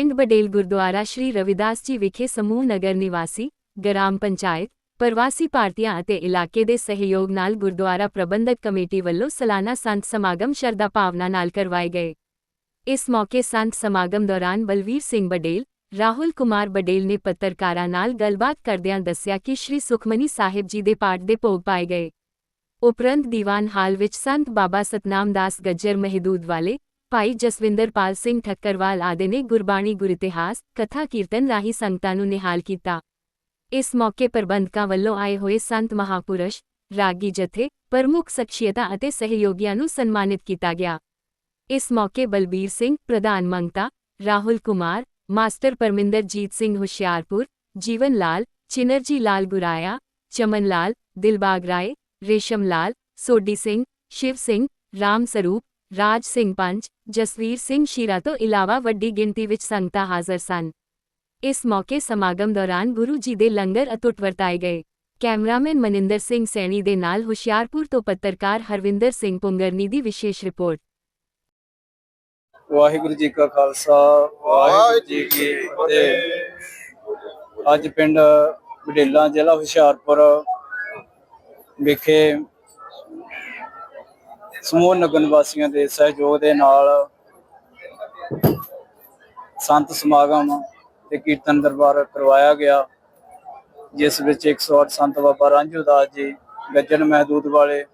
ਪਿੰਡ ਬਡੇਲ ਗੁਰਦੁਆਰਾ ਸ਼੍ਰੀ ਰਵਿਦਾਸ ਜੀ ਵਿਖੇ ਸਮੂਹ ਨਗਰ ਨਿਵਾਸੀ, ਗ੍ਰਾਮ ਪੰਚਾਇਤ, ਪ੍ਰਵਾਸੀ ਭਾਰਤੀਆਂ ਅਤੇ ਇਲਾਕੇ ਦੇ ਸਹਿਯੋਗ ਨਾਲ ਗੁਰਦੁਆਰਾ ਪ੍ਰਬੰਧਕ ਕਮੇਟੀ ਵੱਲੋਂ ਸਾਲਾਨਾ ਸੰਤ ਸਮਾਗਮ ਸ਼ਰਧਾ ਭਾਵਨਾ ਨਾਲ ਕਰਵਾਏ ਗਏ। ਇਸ ਮੌਕੇ ਸੰਤ ਸਮਾਗਮ ਦੌਰਾਨ ਬਲਵੀਰ ਸਿੰਘ ਬਡੇਲ, ਰਾਹੁਲ ਕੁਮਾਰ ਬਡੇਲ ਨੇ ਪੱਤਰਕਾਰਾਂ ਨਾਲ ਗੱਲਬਾਤ ਕਰਦਿਆਂ ਦੱਸਿਆ ਕਿ ਸ਼੍ਰੀ ਸੁਖਮਨੀ ਸਾਹਿਬ ਜੀ ਦੇ ਪਾਠ ਦੇ ਭੋਗ ਪਾਏ ਗਏ। ਉਪਰੰਤ ਦੀਵਾਨ ਹਾਲ ਵਿੱਚ ਸੰਤ ਬਾਬਾ ਸਤਨਾਮ ਦਾਸ ਗੱਜਰ ਮਹਿਦੂਦ ਵਾਲੇ ਭਾਈ ਜਸਵਿੰਦਰਪਾਲ ਸਿੰਘ ਠੱਕਰਵਾਲ ਆਦਿ ਨੇ ਗੁਰਬਾਣੀ ਗੁਰਇਤਿਹਾਸ, ਕਥਾ ਕੀਰਤਨ ਰਾਹੀਂ ਸੰਗਤਾਂ ਨੂੰ ਨਿਹਾਲ ਕੀਤਾ। ਇਸ ਮੌਕੇ ਪ੍ਰਬੰਧਕਾਂ ਵੱਲੋਂ ਆਏ ਹੋਏ ਸੰਤ ਮਹਾਪੁਰਸ਼, ਰਾਗੀ ਜਥੇ, ਪ੍ਰਮੁੱਖ ਸ਼ਖਸੀਅਤਾਂ ਅਤੇ ਸਹਿਯੋਗੀਆਂ ਨੂੰ ਸਨਮਾਨਿਤ ਕੀਤਾ ਗਿਆ। ਇਸ ਮੌਕੇ ਬਲਬੀਰ ਸਿੰਘ, ਪ੍ਰਧਾਨ ਮੰਗਤਾ, ਰਾਹੁਲ ਕੁਮਾਰ, ਮਾਸਟਰ ਪਰਮਿੰਦਰਜੀਤ ਸਿੰਘ ਹੁਸ਼ਿਆਰਪੁਰ, ਜੀਵਨ ਲਾਲ, ਚਿਨਰਜੀ ਲਾਲ ਗੁਰਾਇਆ, ਚਮਨ ਲਾਲ, ਦਿਲਬਾਗ ਰਾਏ, ਰੇਸ਼ਮ ਲਾਲ, ਸੋਢੀ ਸਿੰਘ, ਸ਼ਿਵ ਸਿੰਘ, ਰਾਮ ਸਰੂਪ ਰਾਜ ਸਿੰਘ ਪੰਚ ਜਸਵੀਰ ਸਿੰਘ ਸ਼ੀਰਾ ਤੋਂ ਇਲਾਵਾ ਵੱਡੀ ਗਿਣਤੀ ਵਿੱਚ ਸੰਗਤਾਂ ਹਾਜ਼ਰ ਸਨ। ਇਸ ਮੌਕੇ ਸਮਾਗਮ ਦੌਰਾਨ ਗੁਰੂ ਜੀ ਦੇ ਲੰਗਰ ਅਤੁੱਟ ਵਰਤਾਏ ਗਏ। ਕੈਮਰਾਮੈਨ ਮਨਿੰਦਰ ਸਿੰਘ ਸੈਣੀ ਦੇ ਨਾਲ ਹੁਸ਼ਿਆਰਪੁਰ ਤੋਂ ਪੱਤਰਕਾਰ ਹਰਵਿੰਦਰ ਸਿੰਘ ਪੁੰਗਰਨੀ ਦੀ ਵਿਸ਼ੇਸ਼ ਰਿਪੋਰਟ। ਵਾਹਿਗੁਰੂ ਜੀ ਕਾ ਖਾਲਸਾ, ਵਾਹਿਗੁਰੂ ਜੀ ਕੀ ਫਤਿਹ। ਅੱਜ ਪਿੰਡ ਬਡੇਲਾ ਜ਼ਿਲ੍ਹਾ ਹੁਸ਼ਿਆਰਪੁਰ ਵਿਖੇ ਸਮੂਹ ਨਗਰ ਨਿਵਾਸੀਆਂ ਦੇ ਸਹਿਯੋਗ ਦੇ ਨਾਲ ਸੰਤ ਸਮਾਗਮ ਤੇ ਕੀਰਤਨ ਦਰਬਾਰ ਕਰਵਾਇਆ ਗਿਆ, ਜਿਸ ਵਿੱਚ 108 ਸੰਤ ਬਾਬਾ ਰਾਂਝੂ ਦਾਸ ਜੀ, ਗੱਜਣ ਮਹਿਦੂਦ ਵਾਲੇ,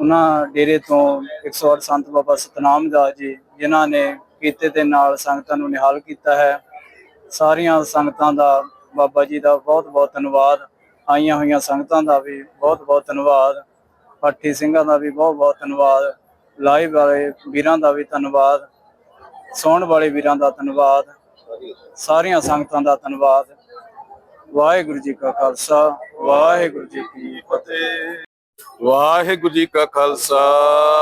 ਉਹਨਾਂ ਡੇਰੇ ਤੋਂ 108 ਸੰਤ ਬਾਬਾ ਸਤਨਾਮ ਦਾਸ ਜੀ, ਜਿਨ੍ਹਾਂ ਨੇ ਕੀਤੇ ਦੇ ਨਾਲ ਸੰਗਤਾਂ ਨੂੰ ਨਿਹਾਲ ਕੀਤਾ ਹੈ। ਸਾਰੀਆਂ ਸੰਗਤਾਂ ਦਾ ਬਾਬਾ ਜੀ ਦਾ ਬਹੁਤ ਬਹੁਤ ਧੰਨਵਾਦ, ਆਈਆਂ ਹੋਈਆਂ ਸੰਗਤਾਂ ਦਾ ਵੀ ਬਹੁਤ ਬਹੁਤ ਧੰਨਵਾਦ। ਪਾਠੀ ਸਿੰਘਾਂ ਦਾ ਵੀ ਬਹੁਤ ਬਹੁਤ ਧੰਨਵਾਦ। ਲਾਈਵ ਵਾਲੇ ਵੀਰਾਂ ਦਾ ਵੀ ਧੰਨਵਾਦ। ਸੌਣ ਵਾਲੇ ਵੀਰਾਂ ਦਾ ਧੰਨਵਾਦ। ਸਾਰੀਆਂ ਸੰਗਤਾਂ ਦਾ ਧੰਨਵਾਦ। ਵਾਹਿਗੁਰੂ ਜੀ ਕਾ ਖਾਲਸਾ, ਵਾਹਿਗੁਰੂ ਜੀ ਕੀ ਫਤਿਹ। ਵਾਹਿਗੁਰੂ ਜੀ ਕਾ ਖਾਲਸਾ,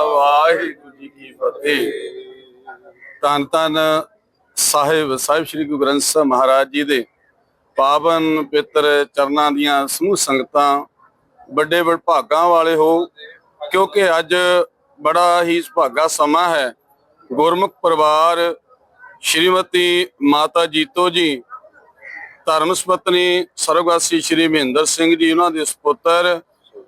ਵਾਹਿਗੁਰੂ ਜੀ ਕੀ ਫਤਿਹ। ਧੰਨ ਧੰਨ ਸਾਹਿਬ ਸਾਹਿਬ ਸ੍ਰੀ ਗੁਰੂ ਗ੍ਰੰਥ ਸਾਹਿਬ ਮਹਾਰਾਜ ਜੀ ਦੇ ਪਾਵਨ ਪਿੱਤਰ ਚਰਨਾਂ ਦੀਆਂ ਸਮੂਹ ਸੰਗਤਾਂ ਵੱਡੇ ਵੱਡੇ ਭਾਗਾਂ ਵਾਲੇ ਹੋ, ਕਿਉਂਕਿ ਅੱਜ ਬੜਾ ਹੀ ਸੁਭਾਗਾ ਸਮਾਂ ਹੈ। ਗੁਰਮੁਖ ਪਰਿਵਾਰ ਸ਼੍ਰੀਮਤੀ ਮਾਤਾ ਜੀਤੋ ਜੀ, ਧਰਮ ਸੁਪਤਨੀ ਸਰਵਗਾਸੀ ਸ਼੍ਰੀ ਮਹਿੰਦਰ ਸਿੰਘ ਜੀ, ਉਹਨਾਂ ਦੇ ਸੁਪੁੱਤਰ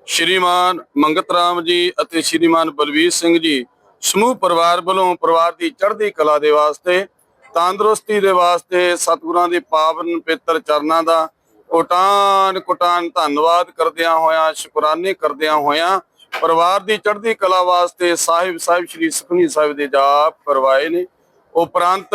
ਸ਼੍ਰੀਮਾਨ ਮੰਗਤ ਰਾਮ ਜੀ ਅਤੇ ਸ਼੍ਰੀਮਾਨ ਬਲਵੀਰ ਸਿੰਘ ਜੀ, ਸਮੂਹ ਪਰਿਵਾਰ ਵੱਲੋਂ ਪਰਿਵਾਰ ਦੀ ਚੜ੍ਹਦੀ ਕਲਾ ਦੇ ਵਾਸਤੇ, ਤੰਦਰੁਸਤੀ ਦੇ ਵਾਸਤੇ ਸਤਿਗੁਰਾਂ ਦੇ ਪਾਵਨ ਪਵਿੱਤਰ ਚਰਨਾਂ ਦਾ ਕੋਟਾਨ ਕੋਟਾਨ ਧੰਨਵਾਦ ਕਰਦਿਆਂ ਹੋਇਆਂ, ਸ਼ੁਕਰਾਨੇ ਕਰਦਿਆਂ ਹੋਇਆਂ, ਪਰਿਵਾਰ ਦੀ ਚੜ੍ਹਦੀ ਕਲਾ ਵਾਸਤੇ ਸਾਹਿਬ ਸਾਹਿਬ ਸ਼੍ਰੀ ਸੁਖਨੀ ਸਾਹਿਬ ਦੇ ਜਾਪ ਕਰਵਾਏ ਨੇ। ਉਪਰੰਤ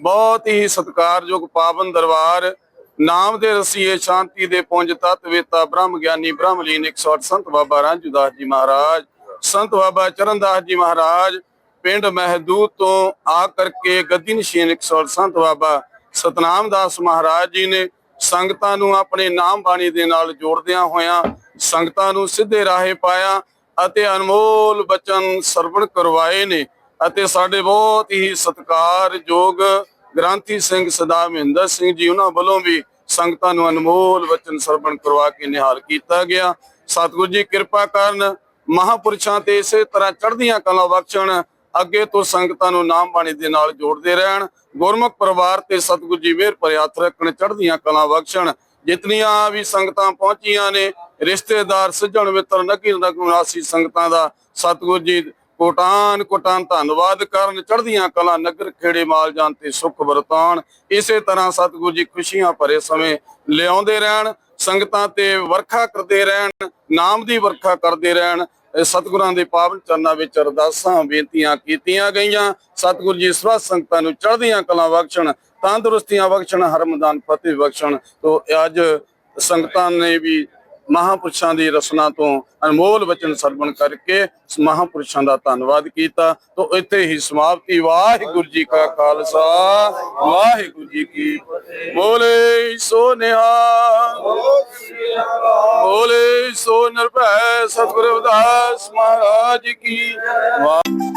ਬਹੁਤ ਹੀ ਸਤਿਕਾਰਯੋਗ ਪਾਵਨ ਦਰਬਾਰ, ਨਾਮ ਦੇ ਰਸੀਏ ਸ਼ਾਂਤੀ ਦੇ ਪੁੰਜ ਤਤ ਵੇਤਾ ਬ੍ਰਹਮ ਗਿਆਨੀ ਬ੍ਰਹਮਲੀਨ 108 ਸੰਤ ਬਾਬਾ ਰਾਂਝੂਦਾਸ ਜੀ ਮਹਾਰਾਜ, ਸੰਤ ਬਾਬਾ ਚਰਨਦਾਸ ਜੀ ਮਹਾਰਾਜ, ਪਿੰਡ ਮਹਿਦੂਦ ਤੋਂ ਆ ਕਰਕੇ ਗੱਦੀ ਨਸ਼ੀਨ 108 ਸੰਤ ਬਾਬਾ ਸਤਨਾਮ ਦਾਸ ਮਹਾਰਾਜ ਜੀ ਨੇ ਸੰਗਤਾਂ ਨੂੰ ਆਪਣੇ ਨਾਮ ਬਾਣੀ ਦੇ ਨਾਲ ਜੋੜਦਿਆਂ ਹੋਇਆਂ ਸੰਗਤਾਂ ਨੂੰ ਸਿੱਧੇ ਰਾਹੇ ਪਾਇਆ ਅਤੇ ਅਨਮੋਲ ਬਚਨ ਸਰਵਣ ਕਰਵਾਏ ਨੇ ਅਤੇ ਸਾਡੇ ਬਹੁਤ ਹੀ ਸਤਿਕਾਰਯੋਗ ਗ੍ਰਾਂਥੀ ਸਿੰਘ ਸਦਾ ਮਹਿੰਦਰ ਸਿੰਘ ਜੀ ਉਹਨਾਂ ਵੱਲੋਂ ਵੀ ਸੰਗਤਾਂ ਨੂੰ ਅਨਮੋਲ ਵਚਨ ਸਰਵਣ ਕਰਵਾ ਕੇ ਨਿਹਾਲ ਕੀਤਾ ਗਿਆ। ਸਤਿਗੁਰੂ ਜੀ ਕਿਰਪਾ ਕਰਨ ਮਹਾਪੁਰਸ਼ਾਂ ਤੇ ਇਸੇ ਤਰ੍ਹਾਂ ਚੜ੍ਹਦੀਆਂ ਕਲਾ ਬਖਸ਼ਣ ਅੱਗੇ ਤੋਂ ਸੰਗਤਾਂ ਨੂੰ ਨਾਮ ਬਾਣੀ ਦੇ ਨਾਲ ਜੋੜਦੇ ਰਹਿਣ, ਗੁਰਮੁਖ ਪਰਿਵਾਰ ਤੇ ਸਤਿਗੁਰੂ ਜੀ ਮਿਹਰ ਭਰੇ ਰੱਖਣ, ਚੜ੍ਹਦੀਆਂ ਕਲਾ ਬਖਸ਼ਣ। ਜਿਤਨੀਆਂ ਵੀ ਸੰਗਤਾਂ ਪਹੁੰਚੀਆਂ ਨੇ, ਰਿਸ਼ਤੇਦਾਰ, ਸੱਜਣ ਮਿੱਤਰ, ਨਕੀਰ ਨਗਰਾਸੀ ਸੰਗਤਾਂ ਦਾ ਸਤਿਗੁਰੂ ਜੀ ਕੋਟਾਨ ਕੋਟਾਨ ਧੰਨਵਾਦ ਕਰਨ, ਚੜ੍ਹਦੀਆਂ ਕਲਾ ਨਗਰ ਖੇੜੇ ਮਾਲ ਜਾਣ ਤੇ ਸੁਖ ਵਰਤਾਨ ਇਸੇ ਤਰ੍ਹਾਂ ਸਤਿਗੁਰੂ ਜੀ ਖੁਸ਼ੀਆਂ ਭਰੇ ਸਮੇਂ ਲਿਆਉਂਦੇ ਰਹਿਣ, ਸੰਗਤਾਂ ਤੇ ਵਰਖਾ ਕਰਦੇ ਰਹਿਣ, ਨਾਮ ਦੀ ਵਰਖਾ ਕਰਦੇ ਰਹਿਣ ਸਤਿਗੁਰਾਂ ਦੇ ਪਾਵਨ ਚਰਨਾਂ ਵਿੱਚ ਅਰਦਾਸਾਂ, ਬੇਨਤੀਆਂ ਕੀਤੀਆਂ ਗਈਆਂ। ਸਤਿਗੁਰੂ ਜੀ ਸਰਬ ਸੰਗਤਾਂ ਨੂੰ ਚੜ੍ਹਦੀਆਂ ਕਲਾ ਬਖਸ਼ਣ, ਤੰਦਰੁਸਤੀਆਂ ਬਖਸ਼ਣ ਹਰਮਦਾਨ ਫਤਿਹ ਬਖਸ਼ਣ। ਤੋਂ ਅੱਜ ਸੰਗਤਾਂ ਨੇ ਵੀ ਮਹਾਪੁਰਸ਼ਾਂ ਦੀ ਰਸਨਾ ਤੋਂ ਅਨਮੋਲ ਵਚਨ ਸਰਵਣ ਕਰਕੇ ਇਸ ਮਹਾਪੁਰਸ਼ਾਂ ਦਾ ਧੰਨਵਾਦ ਕੀਤਾ। ਤੋਂ ਇੱਥੇ ਹੀ ਸਮਾਪਤੀ। ਵਾਹਿਗੁਰੂ ਜੀ ਕਾ ਖਾਲਸਾ, ਵਾਹਿਗੁਰੂ ਜੀ ਕੀ ਬੋਲੇ ਸੋ ਨਿਹਾਲ ਬੋਲੇ ਸਤਿਗੁਰੂ ਰਵਿਦਾਸ ਮਹਾਰਾਜ ਕੀ ਵਾਹਿ।